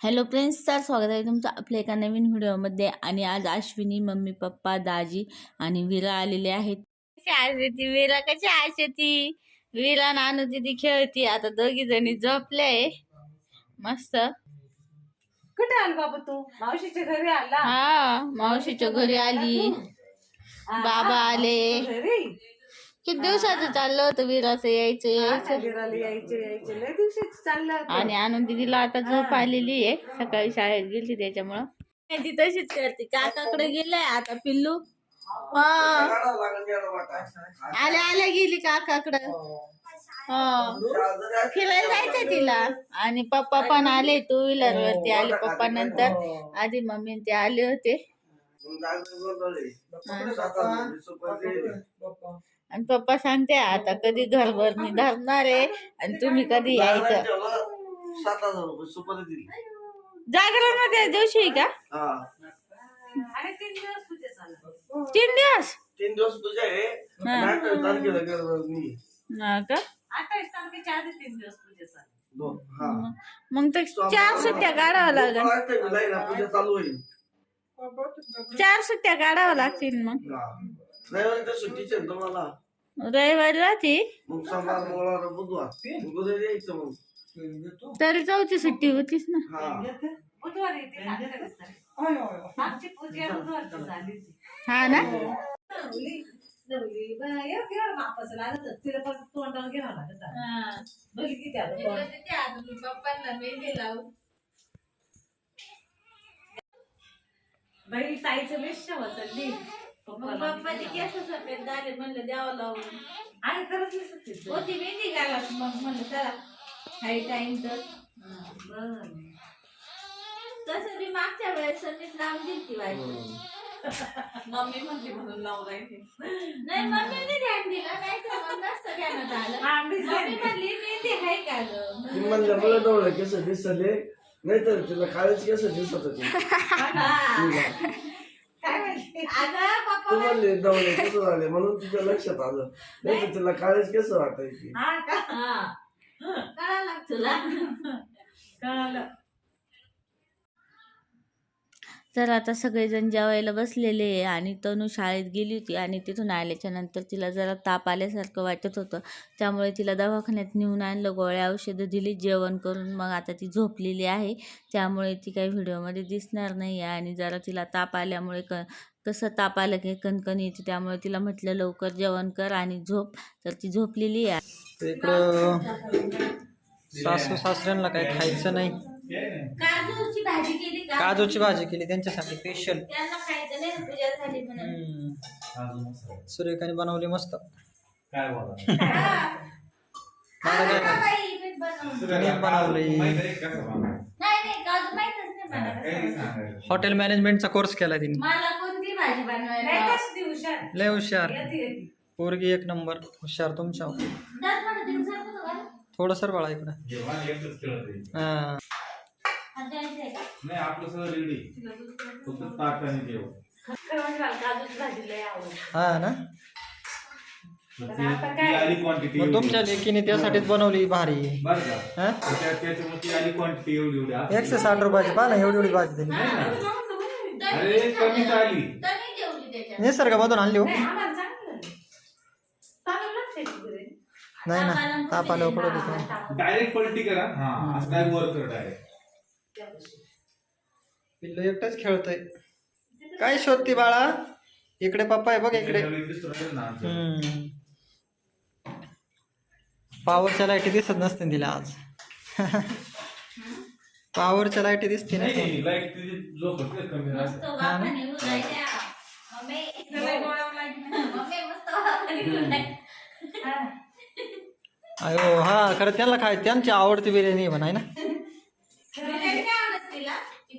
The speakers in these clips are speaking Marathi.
हॅलो फ्रेंड्स तर स्वागत आहे तुमचं आपल्या एका नवीन व्हिडिओमध्ये. आणि आज अश्विनी मम्मी पप्पा दाजी आणि वीरा आलेले आहेत. कशी आहे ती वीरा कशी आहे ती वीरा नानू ती खेळती. आता दोघी जणी झोपले मस्त. कुठे आली बाबा तू? मावशीच्या घरी आला? हा मावशीच्या घरी आली. बाबा आले. किती दिवसाचं चाललं होतं वीराचं यायचं? यायचं घराला यायचे यायचे. लय दिवशीच चाललं होतं. आणि आणून दिदीला आता झोप आलेली आहे. सकाळी शाळेत गेली त्याच्यामुळं. ती तशीच करते. काकाकडे गेलाय आता पिल्लू. हा. आल्या आल्या गेली काकाकडे. हो. फिरायला जायचंय तिला. आणि पप्पा पण आले टू व्हीलर वरती आले पप्पा नंतर. आधी मम्मी ते आले होते. आणि पप्पा सांगते आता कधी घरभरणी धरणार आहे आणि तुम्ही कधी यायचं? सात हजार रुपये सुपारी दिली. जागरणमध्ये दिवशी का? हा. आणि तीन दिवस तुझे चाललं तीन दिवस? तीन दिवस तुझे आहे. हा. नाटक तारखेला गेलो मी हा का? अठ्ठावीस तारखेच्या आधी तीन दिवस तुझे चाललं दोन. हा. मग तर चार सुट्ट्या काढावं लागेल. पूजा चालू होईल. चार सुट्ट्या काढावं लागतील मग. हा. रविवारी तर सुट्टीचे आहे तुम्हाला रविवारी राहते मग सोमवार मंगळवार बुधवार बुधवारी यायचं मग तरी चौथी सुट्टी होतीच ना हा बुधवारी येते ना अठ्ठावीस तारीख. आमची पूजा बुधवारची झाली होती. हा ना नवली नवली बाई, एवढं एवढं मापाचं लागत होतं. तिला पण तोंडावर घ्यावं लागत होतं. बघी किती आलं तोंड. बाई ताईचं झाले म्हणलं द्यावं लावून. आणि खरंच. होती मेहंदी घाला मग म्हणलं चला काही टाइम तर. बरं. तसं मी मागच्या वेळेस मीच लावून दिली ती बाई मम्मी म्हणली म्हणून लावून राहिली. नाही मम्मीने ध्यान दिलं नाही तर मग नसतं ध्यानात आलं. हा, मीच मम्मी ध्यान म्हणली मेहंदी आहे का गं? ती म्हणलं मला डोळे केस दिसले नाही तर तिला काळेच केस दिसत होते. काय माहिती अगं तू म्हणले डोळे केस झाले म्हणून तिच्या लक्षात आलं. नाही. तर तिला काळेच केस वाटायची? हा का? हा. कळालं. लागतं तुला? कळालं. तर आता सगळेजण जेवायला बसलेले आहे आणि तनू शाळेत गेली होती आणि तिथून आल्याच्यानंतर तिला जरा ताप आल्यासारखं वाटत होतं. त्यामुळे तिला दवाखान्यात नेऊन आणलं गोळ्या औषधं दिली जेवण करून मग आता ती झोपलेली आहे. त्यामुळे ती काही व्हिडिओमध्ये दिसणार नाही आहे आणि जरा तिला ताप आल्यामुळे क कसं ताप आलं की कणकण येते त्यामुळे तिला म्हटलं लवकर जेवण कर आणि झोप. तर ती झोपलेली आहे. सासू सासऱ्यांना काही खायचं नाही. काजूची भाजी केली का? काजूची भाजी केली त्यांच्यासाठी स्पेशल त्यांना खायचं नाही पूजा झाली म्हणून. सुरेखाने बनवली मस्त. काय बोला मला काय काय बाई, मीच बनवलं. तिने बनवली नाही नाही काजू माहितच नाही मला. हॉटेल मॅनेजमेंटचा कोर्स केला तिने. मला कोणती भाजी बनवायला नाही कशी ती हुशार लय हुशार. येते येते. पोरगी एक नंबर हुशार तुमच्या दस मिनिटं तुम्ही सांगतो का? थोडं सर बाळा इकडं. एकच खेळत. हा. नाही आपलं सगळं रेडी. फक्त ताट आणि जेवण आवडते हा ना? मग पण ती- आता ती काय? आली क्वांटिटी मग तुमच्या लेकीने त्यासाठीच बनवली भारी. बरं का? हा? त्या- त्याच्यामुळे ती आली क्वांटिटी एवढी एवढी. आज- एकशे साठ रुपयाची. पहा ना एवढी एवढी भाजी दिली अरे कमीच आली. निसर्गामधून आणली हो. नाही ना ताप आल्यावर पडत होतं. डायरेक्ट पलटी करा. हा असं काय वर कर डायरेक्ट पिल्लू एकटाच खेळतय. काय शोधती बाळा? इकडे पप्पा आहे बघ इकडे हम्म. पॉवरच्या लाईटी दिसत नसते तिला आज. पॉवरच्या लाईटी दिसते नाही ना. हा. अयो हा खरं त्यांना काय त्यांची आवडती बिर्याणी आहे म्हणाय ना?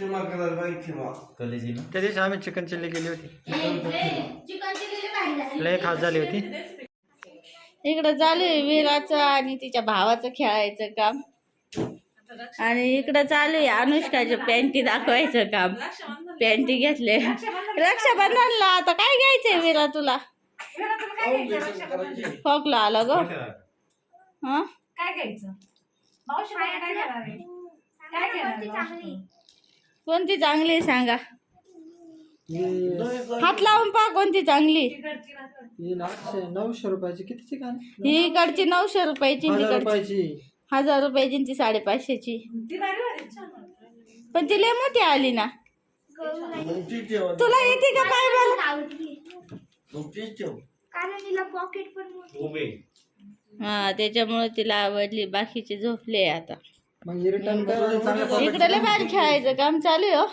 कलेजी ना? त्या दिवशी आम्ही चिकन चिल्ली केली होती. चिकन चिल्ली लय खास झाली होती. इकडं चालू आहे वीराचं आणि तिच्या भावाचं खेळायचं काम. आणि इकडं चालू आहे अनुष्काच्या पॅन्टी दाखवायचं काम. पॅन्टी घेतले. रक्षाबंधनला आता काय घ्यायचंय वीरा तुला? विरा, तुला काय घ्यायचं रक्षाबंधन? खोकला आला ग. हा? काय घ्यायचं? मावशी मला काय घेणार आहे? काय घेणार मावशी? कोणती चांगली आहे सांगा. हात लावून पहा कोणती चांगली. ही नऊशे रुपयाची ही इकडची नऊशे रुपयाची हजार तिकडची. रुपयाची. हजार रुपयाची आणि ती साडेपाचशेची. पण ती लय मोठी आली ना. मग ती ठेव तुला येते का काय बरं? आवडली मग तीच ठेव कारण तिला पॉकेट पण मोठी. उभे. हा त्याच्यामुळे तिला आवडली. बाकीचे झोपले आता. रिटर्न इकडे लय बाहेर खेळायचं काम चालू आहे हो.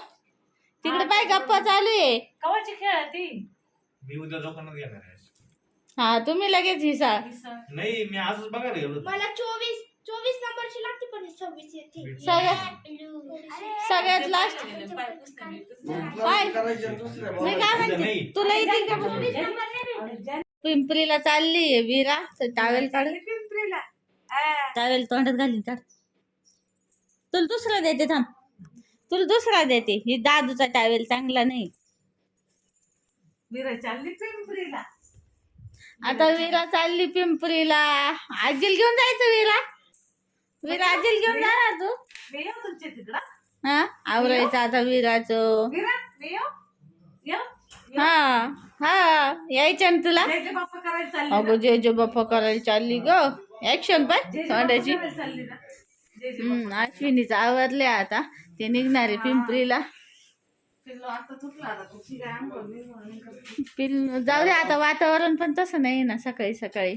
तिकडे बाय गप्पा चालू आहे. कवाची खेळ आहे ती? मी उद्या दुकानात घेणार आहे. हा तुम्ही लगेच हिसा. नाही मी आजच बघायला गेलो होतो. मला चोवीस चोवीस नंबरची लागते पण सव्वीस येते. सगळ्यात सगळ्यात लास्ट दुसऱ्या मी काय म्हणते? नाही. तुला येते का बघ? पिंपरीला चालली आहे विरा. तर टावेल काढ. पिंपरीला. टावेल तोंडात घालीन काढ. तुला दुसरा देते थांब. तुला दुसरा देते. ही दादूचा टावेल चांगला नाही. विरा चालली पिंपरीला. आता विरा चालली पिंपरीला. आजील घेऊन जायचं विरा. विरा आजील घेऊन जाणार तू. मी येऊ तुमच्या तिकडं? हा? आवरायचं आता विराचं. विरा मी येऊ? येऊ? हा हा. यायचं ना तुला? जय जय बाप्पा करायला चालली ना. अगं जय जय बाप्पा करायला चालली ग. ऍक्शन पण जय जय बाप्पा तोंडाची करायला चालली ना? जय जय हम्म अश्विनीचं आवरले आता. ते निघणार आहे पिंपरीला. पिल्लू जाऊ दे आता वातावरण पण तसं नाही ना सकाळी सकाळी.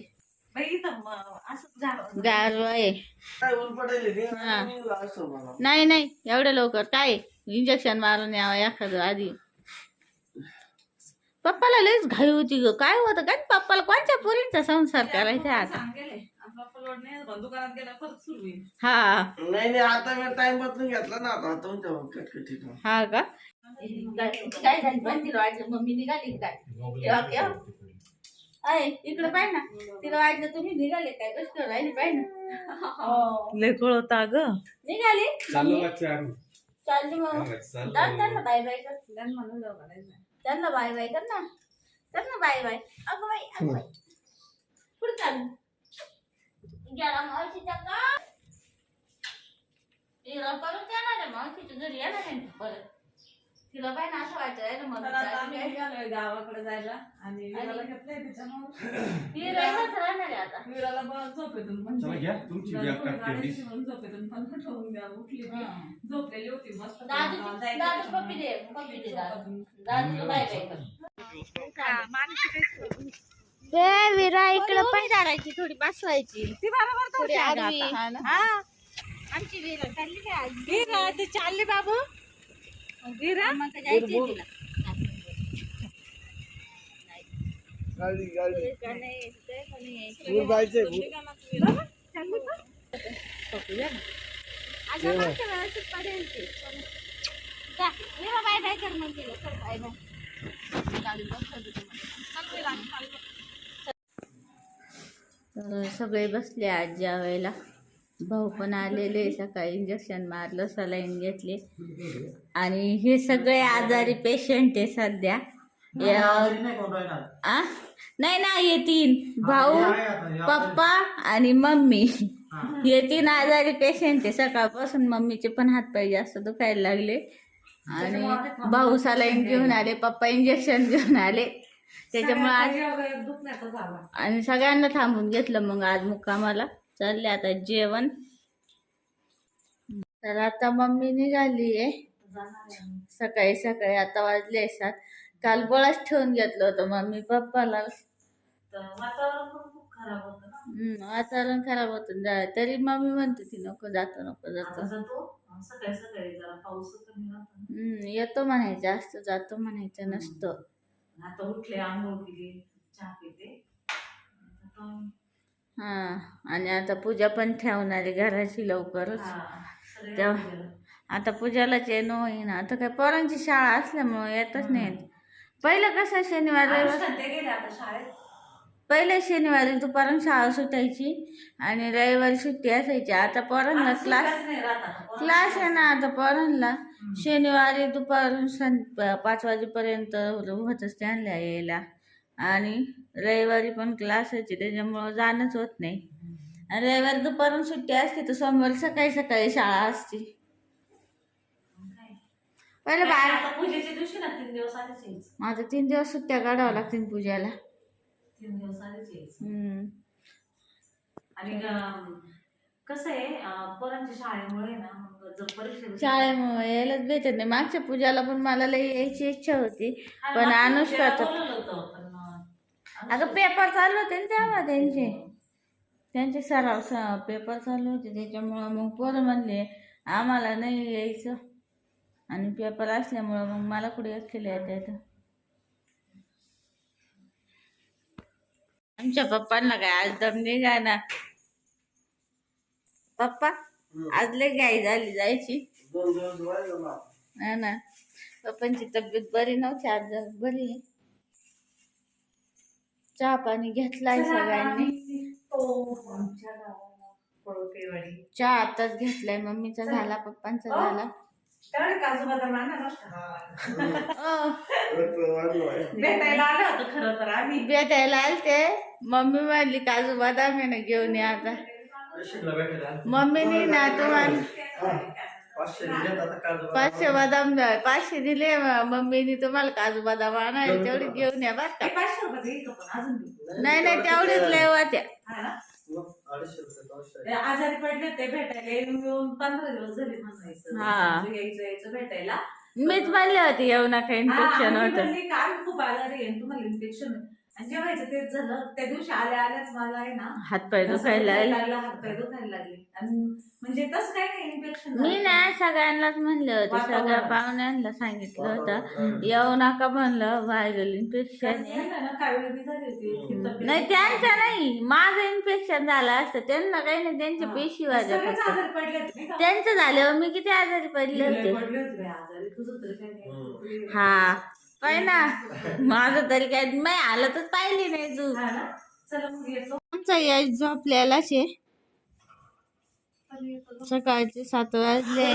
गारवा आहे. हा. नाही नाही एवढं लवकर. काय? इंजेक्शन मारून यावं एखादं आधी. पप्पाला लयच घाई होती ग. काय होतं? काय पप्पाला कोणत्या पोरींचा संसार करायचा आता? हा. नाही नाही आता मी टाइम बदलून घेतला ना आता तुमच्या कटकटीत हा का? काय झाली? पण तिला वाटलं मम्मी निघाली काय? आहे इकडे पाय ना. तिला वाटलं तुम्ही निघाले काय? कष्ट राहिली पाय ना. लय कळवता ग निघाली? चाललो मग. त्यांना बाय बाय कर. त्यांना बाय बाय कर ना. कर ना बाय बाय. अगं बाई अगं बाई. कुठं चालू. गेला मावशीच्या का? तिला परत येणार आहे मावशीच्या घरी येणार आहे ना परत. तिला ना असं वाटतं आहे ना मग. आम्ही निघालोय गावाकडे जायला. आणि विराला घेतलंय त्याच्यामुळे. ती राहिलाच राहणार आहे आता. विराला पण झोपेतून पण चला घ्या, तुमची टाकते मी. गाडीची पण झोपेतून पण उठवून द्या. उठली ती. झोपलेली होती मस्त दादू जायचं दादू. पप्पी दे पप्पी दे दादू. दादूला बाय बाय. कर. विरा इकडं पण झाडायची थोडी बसवायची. ती बरोबर थोडी तोडते आडवी. हा ना. हा. आमची विरा चालली काय आज विरा ती चालली बाबू. विरा मग काय जायचंय तिला. गाडी गाडी. नाही ते का नाही दूर जायचंय भूक. अगं मागच्या वेळेसच पडेल ती. जा, विरा बाय बाय कर मग तिला. चल बाय बाय. गाडीत बसवते तुम्हाला. तर सगळे बसले आज जेवायला भाऊ पण आलेले सकाळी इंजेक्शन मारलं सलाईन घेतले. आणि हे सगळे आजारी पेशंट आहे सध्या? नाही ना हे तीन. भाऊ पप्पा आणि मम्मी. हे. तीन आजारी पेशंट आहे. सकाळपासून मम्मीचे पण हातपाय जास्त दुखायला लागले. आणि भाऊ सलाईन घेऊन आले पप्पा इंजेक्शन घेऊन आले. त्याच्यामुळे आज दुखण्याचा झाला. आणि सगळ्यांना थांबून घेतलं मग आज मुक्कामाला. चालले आता जेवण. तर आता मम्मी निघाली आहे. सकाळी सकाळी आता वाजले सात. काल बळाच ठेवून घेतलं होतं मम्मी पप्पाला. वातावरण पण खूप खराब होतं ना. हम्म, वातावरण खराब होतं. जा तरी मम्मी म्हणते ती नको जातो नको आता जातो. जातो. सकाळी सकाळी जरा पाऊस कमी राहतो ना. हम्म, येतो म्हणायचं जास्त जातो म्हणायचं नसतं. आता उठले आंघोळ केली चहा पिते. हा आणि आता पूजा पण ठेवणार घराची लवकरच. तेव्हा-. आता पूजालाच येणं होईना आता काय पोरांची शाळा असल्यामुळे येतच नाहीत. पहिलं कसं शनिवार रविवार? शाळेत. पहिले शनिवारी दुपारून शाळा सुटायची आणि रविवारी सुट्टी असायची. आता पोरांना क्लास क्लास आहे ना आता पोरांना. शनिवारी दुपारून सं पाच वाजेपर्यंत होतच त्यांना यायला. आणि रविवारी पण क्लास आहे त्याच्यामुळं जाणंच होत नाही. आणि रविवारी दुपारून सुट्टी असते तर सोमवारी सकाळी सकाळी शाळा असते. पहिले बाहेर पूजेच्या दिवशी ना तीन दिवस यायचं. माझं तीन दिवस सुट्ट्या काढावं लागतील पूजाला. तीन यायचं. आणि कसं आहे पोरांच्या शाळेमुळे ना मग जर परीक्षा शाळेमुळे यायलाच भेटत नाही. मागच्या पूजाला पण मला लई यायची इच्छा होती. हा, पण मागच्या अनुष्काचं- पूजेला बोलवलं होतं, पण, अं, अगं पेपर चालू होते ना तेव्हा त्यांचे. त्यांचे सराव स- पेपर चालू होते. त्याच्यामुळं मग पोरं म्हणले आम्हाला नाही यायचं. आणि पेपर असल्यामुळं मग मला कुठे एकलेलं येतं येतं आमच्या पप्पांना काय आज दम निघा ना पप्पा आज लय घाई झाली जायची. दोन दिवस राहिलं ना हा ना. पप्पांची तब्येत बरी नव्हती आज जरा बरी आहे. चहा पाणी घेतलाय सगळ्यांनी. पळोपेवाडी चहा आताच घेतलाय मम्मीचा झाला पप्पांचा झाला. काजू बदाम आणा बरं का. अ, रक्त वाढलं आहे. भेटायला आलं होतं खरं तर आम्ही भेटायला आलते मम्मी म्हणली काजू बदाम आहे ना घेऊन ये आता. मम्मीने ना तुम्हाला. पाचशे बदाम. पाचशे बदाम द- पाचशे दिले म- मम्मीने तुम्हाला काजू बदाम आणायला तेवढी घेऊन या बरं हे का पाचशे रुपये देतो पण अजून देतो. नाही नाही तेवढीच लय होत्या हा ना? मग अडीचशे रुपये पाचशे. ते आजारी पडले ते भेटायला येऊन पंधरा दिवस झाले म्हणायचं हा. यायचं यायचं भेटायला मीच म्हणले होते येऊ नका इन्फेक्शन हा, मी होतं म्हणली का आम्ही खूप आजारी आहे तुम्हाला इन्फेक्शन आणि जेवायचं तेच झालं त्या दिवशी आल्या आल्याच मला आहे ना हातपाय दुखायला लागले. लागला हातपाय दुखायला लागले. आणि म्हणजे तसं काय नाही इन्फेक्शन मी ना सगळ्यांनाच म्हणले होते वातावरण. सगळ्या पाहुण्यांना सांगितलं होतं येऊ नका म्हणलं व्हायरल इन्फेक्शन नाही त्यांचं नाही. माझं इन्फेक्शन झालं असतं. त्यांना काही नाही त्यांच्या पेशी वाजा फक्त आजारी पडले होते नाही का? त्यांचं झाल्यावर मी किती आजारी पडले लय होते. पडले होते बाई आजारी. तुझं तरी काय नाही. हा. पाय ना माझं तरी काय मी हालतच पाहिली नाही तू आमचा यश झोपलेलाच आहे. सकाळचे सात वाजले.